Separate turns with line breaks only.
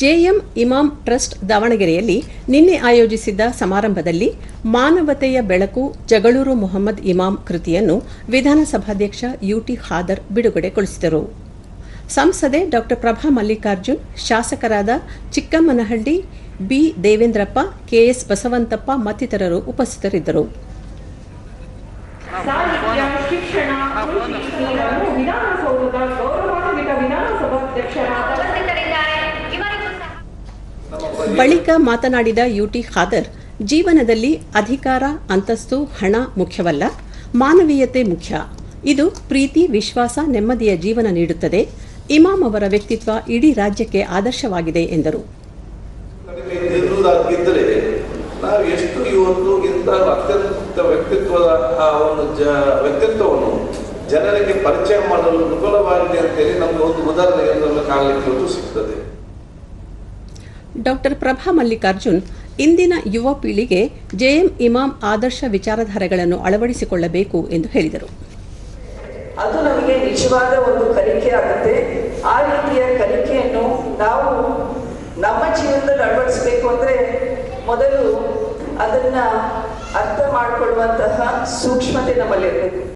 JM Imam trust ದಾವಣಗೆರೆಯಲ್ಲಿ ನಿನ್ನೆ ಆಯೋಜಿಸಿದ್ದ ಸಮಾರಂಭದಲ್ಲಿ ಮಾನವತೆಯ ಬೆಳಕು ಜಗಳೂರು ಮೊಹಮ್ಮದ್ ಇಮಾಂ ಕೃತಿಯನ್ನು ವಿಧಾನಸಭಾಧ್ಯಕ್ಷ ಯುಟಿ ಖಾದರ್ ಬಿಡುಗಡೆಗೊಳಿಸಿದರು. ಸಂಸದೆ ಡಾ ಪ್ರಭಾ ಮಲ್ಲಿಕಾರ್ಜುನ್, ಶಾಸಕರಾದ Chikkammanahalli B Devendrappa, K S Basavantappa ಮತ್ತಿತರರು ಉಪಸ್ಥಿತರಿದ್ದರು.
ಸಾಹಿತ್ಯ, ಶಿಕ್ಷಣ
ಬಳಿಕ ಮಾತನಾಡಿದ ಯುಟಿ ಖಾದರ್, ಜೀವನದಲ್ಲಿ ಅಧಿಕಾರ, ಅಂತಸ್ತು, ಹಣ ಮುಖ್ಯವಲ್ಲ, ಮಾನವೀಯತೆ ಮುಖ್ಯ. ಇದು ಪ್ರೀತಿ, ವಿಶ್ವಾಸ, ನೆಮ್ಮದಿಯ ಜೀವನ ನೀಡುತ್ತದೆ. ಇಮಾಮ್ ಅವರ ವ್ಯಕ್ತಿತ್ವ ಇಡೀ ರಾಜ್ಯಕ್ಕೆ ಆದರ್ಶವಾಗಿದೆ ಎಂದರು.
ನಾವು ಎಷ್ಟು ಇವತ್ತು ಇಂಥ ಅತ್ಯಂತ ವ್ಯಕ್ತಿತ್ವದ ಆ ಒಂದು ಜ, ವ್ಯಕ್ತಿತ್ವವನ್ನು ಜನರಿಗೆ ಪರಿಚಯ ಮಾಡಲು ವಿಫಲವಾಗಿದೆ ಅಂತೇಳಿ ನಮಗೆ ಒಂದು ಉದಾಹರಣೆಯನ್ನು ಕಾಣಲಿಕ್ಕೆ ಸಿಗ್ತದೆ.
ಡಾಕ್ಟರ್ ಪ್ರಭಾ ಮಲ್ಲಿಕಾರ್ಜುನ್ ಇಂದಿನ ಯುವ ಪೀಳಿಗೆ ಜೆಎಂ ಇಮಾಮ್ ಆದರ್ಶ ವಿಚಾರಧಾರೆಗಳನ್ನು ಅಳವಡಿಸಿಕೊಳ್ಳಬೇಕು ಎಂದು ಹೇಳಿದರು.
ಅದು ನಮಗೆ ನಿಜವಾದ ಒಂದು ಕಲಿಕೆ ಆಗುತ್ತೆ. ಆ ರೀತಿಯ ಕಲಿಕೆಯನ್ನು ನಾವು ನಮ್ಮ ಜೀವನದಲ್ಲಿ ಅಳವಡಿಸಬೇಕು ಅಂದ್ರೆ ಮೊದಲು ಅದನ್ನ ಅರ್ಥ ಮಾಡಿಕೊಳ್ಳುವಂತಹ ಸೂಕ್ಷ್ಮತೆ ನಮ್ಮಲ್ಲಿರಬೇಕು.